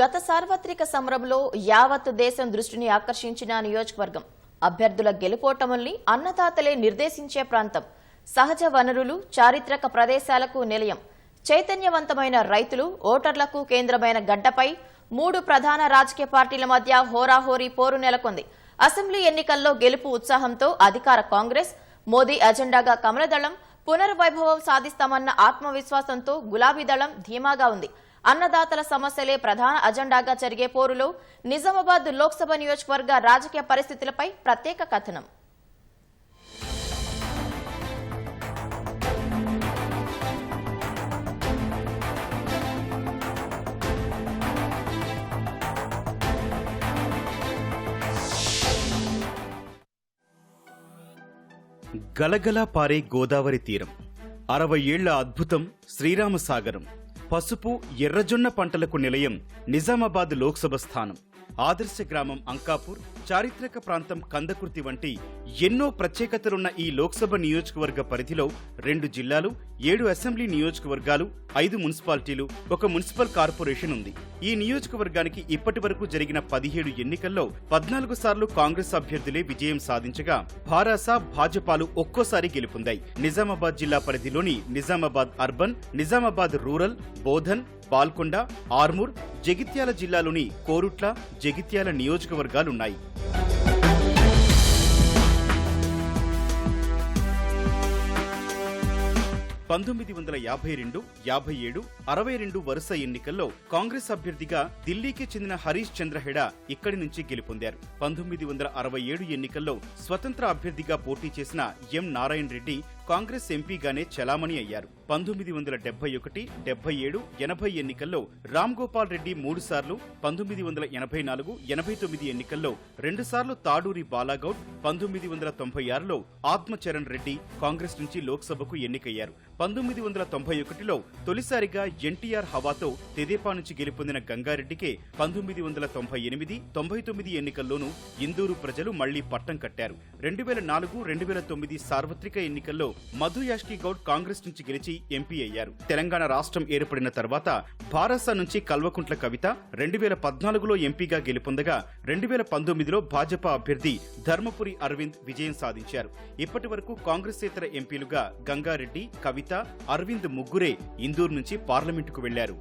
గత సార్వత్రిక సమరంలో యావత్ దేశం దృష్టిని ఆకర్షించిన నియోజకవర్గం. అభ్యర్థుల గెలుపోటముల్ని అన్నదాతలే నిర్దేశించే ప్రాంతం. సహజ వనరులు చారిత్రక ప్రదేశాలకు నిలయం. చైతన్యవంతమైన రైతులు ఓటర్లకు కేంద్రమైన గడ్డపై మూడు ప్రధాన రాజకీయ పార్టీల మధ్య హోరాహోరీ పోరు నెలకొంది. అసెంబ్లీ ఎన్నికల్లో గెలుపు ఉత్సాహంతో అధికార కాంగ్రెస్ మోదీ అజెండాగా కమలదళం పునర్వైభవం సాధిస్తామన్న ఆత్మవిశ్వాసంతో గులాబీ దళం ధీమాగా ఉంది. అన్నదాతల సమస్యలే ప్రధాన అజెండాగా జరిగే పోరులో నిజామాబాద్ లోక్సభ నియోజకవర్గ రాజకీయ పరిస్థితులపై ప్రత్యేక కథనం. గలగలా పారే గోదావరి తీరం. అరవై ఏళ్ళ అద్భుతం శ్రీరామసాగరం. పసుపు ఎర్రజొన్న పంటలకు నిలయం నిజామాబాద్ లోక్సభ స్థానం. ఆదర్శ గ్రామం అంకాపూర్ చారిత్రక ప్రాంతం కందకుర్తి వంటి ఎన్నో ప్రత్యేకతలున్న ఈ లోక్సభ నియోజకవర్గ పరిధిలో రెండు జిల్లాలు ఏడు అసెంబ్లీ నియోజకవర్గాలు ఐదు మున్సిపాలిటీలు ఒక మున్సిపల్ కార్పొరేషన్ ఉంది. ఈ నియోజకవర్గానికి ఇప్పటి వరకు జరిగిన పదిహేడు ఎన్నికల్లో పద్నాలుగు సార్లు కాంగ్రెస్ అభ్యర్థులే విజయం సాధించగా భారాస భాజపాలు ఒక్కోసారి గెలుపొందాయి. నిజామాబాద్ జిల్లా పరిధిలోని నిజామాబాద్ అర్బన్ నిజామాబాద్ రూరల్ బోధన్ పాల్కొండ ఆర్మూర్ జగిత్యాల జిల్లాలోని కోరుట్ల జగిత్యాల నియోజకవర్గాలున్నాయి. పంతొమ్మిది వందల యాభై రెండు యాభై ఏడు అరవై రెండు వరుస ఎన్నికల్లో కాంగ్రెస్ అభ్యర్థిగా ఢిల్లీకి చెందిన హరీష్ చంద్ర హెడా ఇక్కడి నుంచి గెలుపొందారు. పంతొమ్మిది వందల అరవై ఏడు ఎన్నికల్లో స్వతంత్ర అభ్యర్థిగా పోటీ చేసిన ఎం. నారాయణ రెడ్డి కాంగ్రెస్ ఎంపీగానే చలామణి అయ్యారు. పంతొమ్మిది వందల డెబ్బై ఒకటి డెబ్బై ఏడు ఎనభై ఎన్నికల్లో రామ్ గోపాల్ రెడ్డి మూడు సార్లు పంతొమ్మిది వందల ఎనభై నాలుగు ఎనభై తొమ్మిది ఎన్నికల్లో రెండుసార్లు తాడూరి బాలాగౌడ్ పంతొమ్మిది వందల తొంభై ఆరులో ఆత్మచరణ్ రెడ్డి కాంగ్రెస్ నుంచి లోక్సభకు ఎన్నికయ్యారు. పంతొమ్మిది వందల తొంభై ఒకటిలో తొలిసారిగా ఎన్టీఆర్ హవాతో తెదేపా నుంచి గెలుపొందిన గంగారెడ్డికే పంతొమ్మిది వందల తొంభై ఎనిమిది తొంభై తొమ్మిది ఎన్నికల్లోనూ ఇందూరు ప్రజలు మళ్ళీ పట్టం కట్టారు. రెండు వేల నాలుగు రెండు వేల తొమ్మిది సార్వత్రిక ఎన్నికల్లో మధు యాష్కి గౌడ్ కాంగ్రెస్ నుంచి గెలిచి ఎంపీ అయ్యారు. తెలంగాణ రాష్ట్రం ఏర్పడిన తర్వాత భారస నుంచి కల్వకుంట్ల కవిత రెండు వేల పద్నాలుగులో ఎంపీగా గెలుపొందగా రెండు వేల పంతొమ్మిదిలో భాజపా అభ్యర్థి ధర్మపురి అరవింద్ విజయం సాధించారు. ఇప్పటి వరకు కాంగ్రెసేతర ఎంపీలుగా గంగారెడ్డి కవిత అరవింద్ ముగ్గురే ఇందూరు నుంచి పార్లమెంటుకు వెళ్ళారు.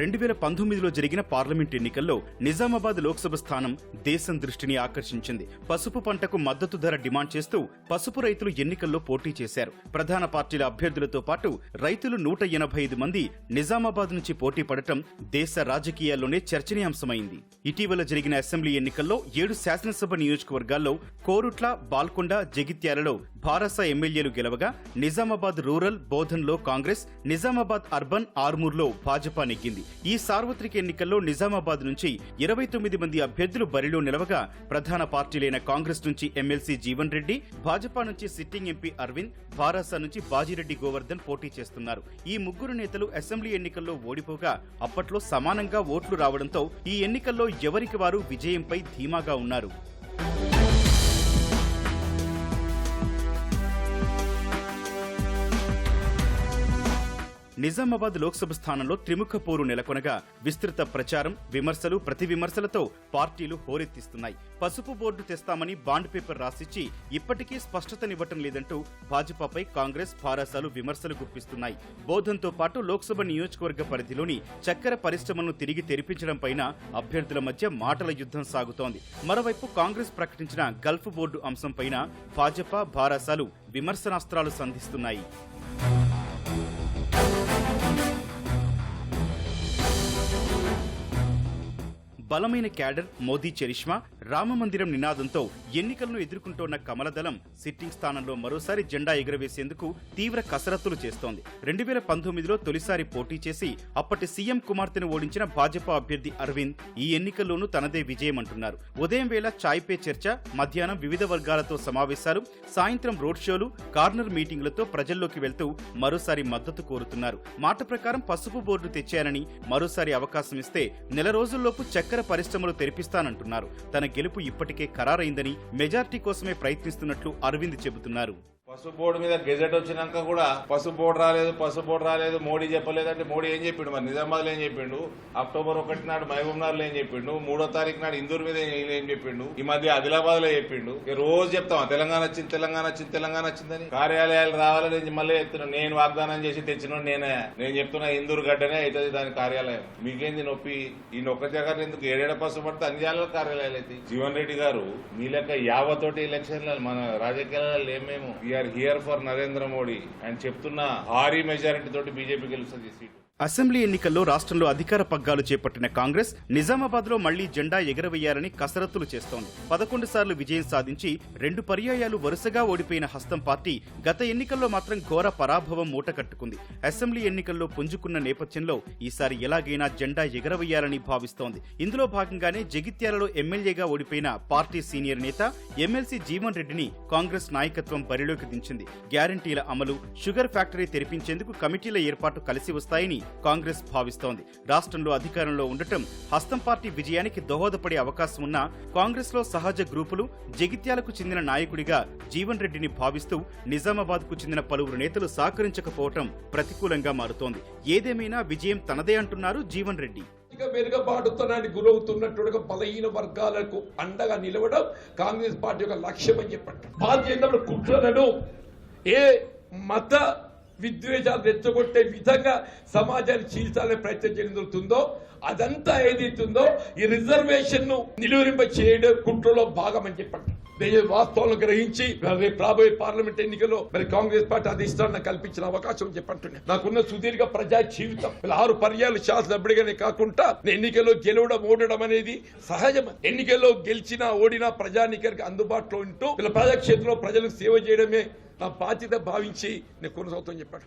రెండు వేల పంతొమ్మిదిలో జరిగిన పార్లమెంట్ ఎన్నికల్లో నిజామాబాద్ లోక్సభ స్థానం దేశం దృష్టిని ఆకర్షించింది. పసుపు పంటకు మద్దతు ధర డిమాండ్ చేస్తూ పసుపు రైతులు ఎన్నికల్లో పోటీ చేశారు. ప్రధాన పార్టీల అభ్యర్థులతో పాటు రైతులు నూట ఎనభై ఐదు మంది నిజామాబాద్ నుంచి పోటీ పడటం దేశ రాజకీయాల్లోనే చర్చనీయాంశమైంది. ఇటీవల జరిగిన అసెంబ్లీ ఎన్నికల్లో ఏడు శాసనసభ నియోజకవర్గాల్లో కోరుట్ల బాల్కొండ జగిత్యాలలో భారస ఎమ్మెల్యేలు గెలవగా నిజామాబాద్ రూరల్ బోధన్లో కాంగ్రెస్ నిజామాబాద్ అర్బన్ ఆర్మూర్లో భాజపా నెగ్గింది. ఈ సార్వత్రిక ఎన్నికల్లో నిజామాబాద్ నుంచి ఇరవై తొమ్మిది మంది అభ్యర్థులు బరిలో నిలవగా ప్రధాన పార్టీలైన కాంగ్రెస్ నుంచి ఎమ్మెల్సీ జీవన్ రెడ్డి భాజపా నుంచి సిట్టింగ్ ఎంపీ అరవింద్ భారాస నుంచి బాజిరెడ్డి గోవర్ధన్ పోటీ చేస్తున్నారు. ఈ ముగ్గురు నేతలు అసెంబ్లీ ఎన్నికల్లో ఓడిపోగా అప్పట్లో సమానంగా ఓట్లు రావడంతో ఈ ఎన్నికల్లో ఎవరికి వారు విజయంపై ధీమాగా ఉన్నారు? నిజామాబాద్ లోక్సభ స్థానంలో త్రిముఖ పోరు నెలకొనగా విస్తృత ప్రచారం విమర్శలు ప్రతి విమర్శలతో పార్టీలు హోరెత్తిస్తున్నాయి. పసుపు బోర్డు తెస్తామని బాండ్ పేపర్ రాసిచ్చి ఇప్పటికీ స్పష్టతనివ్వటం లేదంటూ భాజపాపై కాంగ్రెస్ భారాసాలు విమర్శలు గుప్పిస్తున్నాయి. బోధంతో పాటు లోక్సభ నియోజకవర్గ పరిధిలోని చక్కెర పరిశ్రమలను తిరిగి తెరిపించడంపైన అభ్యర్థుల మధ్య మాటల యుద్ధం సాగుతోంది. మరోవైపు కాంగ్రెస్ ప్రకటించిన గల్ఫ్ బోర్డు అంశంపైన భాజపా భారాసాలు విమర్శనాస్త్రాలు సంధిస్తున్నాయి. బలమైన క్యాడర్ మోదీ చరిష్మా రామమందిరం నినాదంతో ఎన్నికలను ఎదుర్కొంటోన్న కమలదళం సిట్టింగ్ స్థానంలో మరోసారి జెండా ఎగురవేసేందుకు తీవ్ర కసరత్తులు చేస్తోంది. రెండు వేల పంతొమ్మిదిలో తొలిసారి పోటీ చేసి అప్పటి సీఎం కుమార్తెను ఓడించిన భాజపా అభ్యర్థి అరవింద్ ఈ ఎన్నికల్లోనూ తనదే విజయం అంటున్నారు ఉదయం వేళ చాయ్ పే చర్చ మధ్యాహ్నం వివిధ వర్గాలతో సమావేశాలు సాయంత్రం రోడ్ షోలు కార్నర్ మీటింగులతో ప్రజల్లోకి వెళ్తూ మరోసారి మద్దతు కోరుతున్నారు. మాట ప్రకారం పసుపు బోర్డు తెచ్చారని మరోసారి అవకాశం ఇస్తే నెల రోజుల్లోపు చక్కెర పరిశ్రమలు తెరిపిస్తానంటున్నారు. తన గెలుపు ఇప్పటికే ఖరారైందని మెజార్టీ కోసమే ప్రయత్నిస్తున్నట్లు అరవింద్ చెబుతున్నారు. పసుపు బోర్డు మీద గెజెట్ వచ్చినాక కూడా పసుపు బోర్డు రాలేదు పసుపు బోర్డు రాలేదు మోడీ చెప్పలేదు అంటే మోడీ ఏం చెప్పిండు? మరి నిజామాబాద్లో ఏం చెప్పిండు? అక్టోబర్ ఒకటి నాడు మహబూబ్నగర్లో ఏం చెప్పిండు? మూడో తారీఖు నాడు ఇందూరు మీద ఏం- చెప్పిండు? ఈ మధ్య ఆదిలాబాద్లో చెప్పిండు రోజు చెప్తాం తెలంగాణ వచ్చింది తెలంగాణ వచ్చింది తెలంగాణ వచ్చిందని. కార్యాలయాలు రావాలని మళ్ళీ చెప్తున్నా నేను వాగ్దానం చేసి తెచ్చిన నేనే. నేను చెప్తున్నా ఇందూరు గడ్డనే అవుతుంది దాని కార్యాలయం. మీకేంది నొప్పి? ఈ నొక్క జగన్ ఎందుకు ఏడేడ పసుపు పడితే అన్ని జిల్లాల కార్యాలయాలు అయితే జీవన్ రెడ్డి గారు మీ లెక్క యావతోటి ఎలక్షన్ల మన రాజకీయాలలో లేమేమో హియర్ ఫర్ నరేంద్ర మోడీ అని చెప్తున్న భారీ మెజారిటీ తోటి బీజేపీ గెలుస్తుంది సీటు. అసెంబ్లీ ఎన్నికల్లో రాష్ట్రంలో అధికార పగ్గాలు చేపట్టిన కాంగ్రెస్ నిజామాబాద్లో మళ్ళీ జెండా ఎగరవేయాలని కసరత్తులు చేస్తోంది. పదకొండు సార్లు విజయం సాధించి రెండు పర్యాయాలు వరుసగా ఓడిపోయిన హస్తం పార్టీ గత ఎన్నికల్లో మాత్రం ఘోర పరాభవం మూటకట్టుకుంది. అసెంబ్లీ ఎన్నికల్లో పుంజుకున్న నేపథ్యంలో ఈసారి ఎలాగైనా జెండా ఎగరవేయాలని భావిస్తోంది. ఇందులో భాగంగానే జగిత్యాలలో ఎమ్మెల్యేగా ఓడిపోయిన పార్టీ సీనియర్ నేత ఎమ్మెల్సీ జీవన్ రెడ్డిని కాంగ్రెస్ నాయకత్వం బరిలోకి దించింది. గ్యారంటీల అమలు షుగర్ ఫ్యాక్టరీ తెరిపించేందుకు కమిటీల ఏర్పాటు కలిసి వస్తాయని కాంగ్రెస్ భావిస్తోంది. రాష్ట్రంలో అధికారంలో ఉండటం హస్తం పార్టీ విజయానికి దోహదపడే అవకాశం ఉన్న కాంగ్రెస్లో సహజ గ్రూపులు జగిత్యాలకు చెందిన నాయకుడిగా జీవన్ రెడ్డిని భావిస్తూ నిజామాబాద్కు చెందిన పలువురు నేతలు సహకరించకపోవటం ప్రతికూలంగా మారుతోంది. ఏదేమైనా విజయం తనదే అంటున్నారు జీవన్ రెడ్డి. ఇక వెనుకబాటుతనానికి గురవుతున్నట్టుగా బలహీన వర్గాలకు అండగా నిలవడం కాంగ్రెస్ పార్టీ యొక్క లక్ష్యం అని చెప్పండి భారతీయ కుట్రలను ఏ మత విద్వేషాలు రెచ్చగొట్టే విధంగా సమాజాన్ని చీల్చాలనే ప్రయత్నం జరుగుతుందో అదంతా ఏదైతుందో ఈ రిజర్వేషన్ను నిలువరింప చేయడం కుట్రలో భాగం అని చెప్పండి. దేశ వాస్తవాలను గ్రహించి రేపు రాబోయే పార్లమెంట్ ఎన్నికల్లో మరి కాంగ్రెస్ పార్టీ అధిష్టానం కల్పించిన అవకాశం చెప్పంటున్నా నాకున్న సుదీర్ఘ ప్రజా జీవితం ఇలా ఆరు పర్యాలు శాసనసభ్యుడిగానే కాకుండా ఎన్నికల్లో గెలవడం ఓడడం అనేది సహజం ఎన్నికల్లో గెలిచినా ఓడినా ప్రజానికరికి అందుబాటులో ఉంటూ ఇలా ప్రజాక్షేత్రంలో ప్రజలకు సేవ చేయడమే నా బాధ్యత భావించి నేను కొనసాగుతాను చెప్పాడు.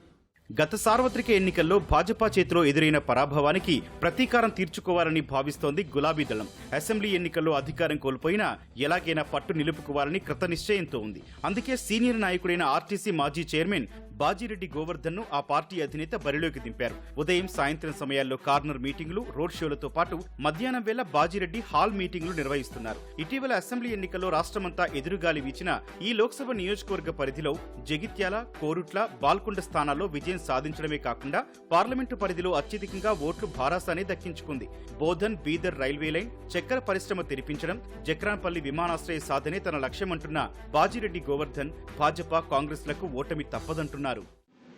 గత సార్వత్రిక ఎన్నికల్లో భాజపా చేతిలో ఎదురైన పరాభవానికి ప్రతీకారం తీర్చుకోవాలని భావిస్తోంది గులాబీ దళం. అసెంబ్లీ ఎన్నికల్లో అధికారం కోల్పోయినా ఎలాగైనా పట్టు నిలుపుకోవాలని కృత నిశ్చయంతో ఉంది. అందుకే సీనియర్ నాయకుడైన ఆర్టీసీ మాజీ చైర్మన్ బాజిరెడ్డి గోవర్ధన్ను ఆ పార్టీ అధినేత బరిలోకి దింపారు. ఉదయం సాయంత్రం సమయాల్లో కార్నర్ మీటింగ్లు రోడ్ షోలతో పాటు మధ్యాహ్నం వేళ బాజిరెడ్డి హాల్ మీటింగ్లు నిర్వహిస్తున్నారు. ఇటీవల అసెంబ్లీ ఎన్నికల్లో రాష్ట్రమంతా ఎదురుగాలి వీచిన ఈ లోక్సభ నియోజకవర్గ పరిధిలో జగిత్యాల కోరుట్ల బాల్కొండ స్థానాల్లో విజయం సాధించడమే కాకుండా పార్లమెంటు పరిధిలో అత్యధికంగా ఓట్లు భారాసానే దక్కించుకుంది. బోధన్ బీదర్ రైల్వే లైన్ చక్కెర పరిశ్రమ తెరిపించడం జక్రాన్పల్లి విమానాశ్రయ సాధనే తన లక్ష్యమంటున్న బాజిరెడ్డి గోవర్ధన్ భాజపా కాంగ్రెస్లకు ఓటమి తప్పదంటున్నారు.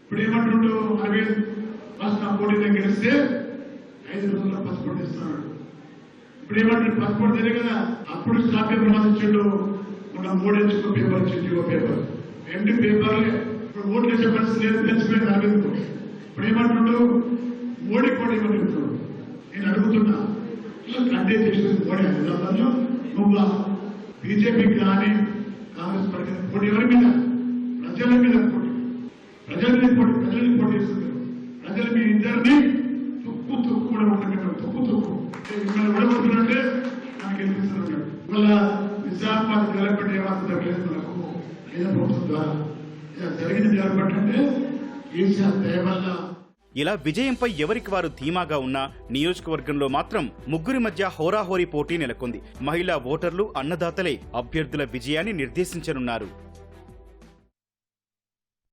ఇప్పుడు దగ్గర ఐదు కదా అప్పుడు పేపర్ పేపర్ ఇప్పుడు మోడీ కూడా నేను అడుగుతున్నా ఇలా కంటే చేసింది మోడీ నువ్వు? బీజేపీకి కానీ కాంగ్రెస్ పార్టీ పోటీ ఎవరి మీద? ప్రజల్ని పోటీ ప్రజల్ని ప్రజలు మీ ఇద్దరిని తుక్కు తుక్కు కూడా ఉండగా తుక్కు. తుక్కు మిమ్మల్ని విడగొడుతున్నట్టే నాకు అనిపిస్తున్నాడు ఇవాళ నిజామాబాద్ డెవలప్మెంట్ ఏమాత్రం తగ్గలేదు నాకు కేంద్ర ప్రభుత్వం ద్వారా ఇలా జరిగిన డెవలప్మెంట్ అంటే ఇలా విజయంపై ఎవరికి వారు ధీమాగా ఉన్నా నియోజకవర్గంలో మాత్రం ముగ్గురి మధ్య హోరాహోరీ పోటీ నెలకొంది. మహిళా ఓటర్లు అన్నదాతలే అభ్యర్థుల విజయాన్ని నిర్దేశించనున్నారు.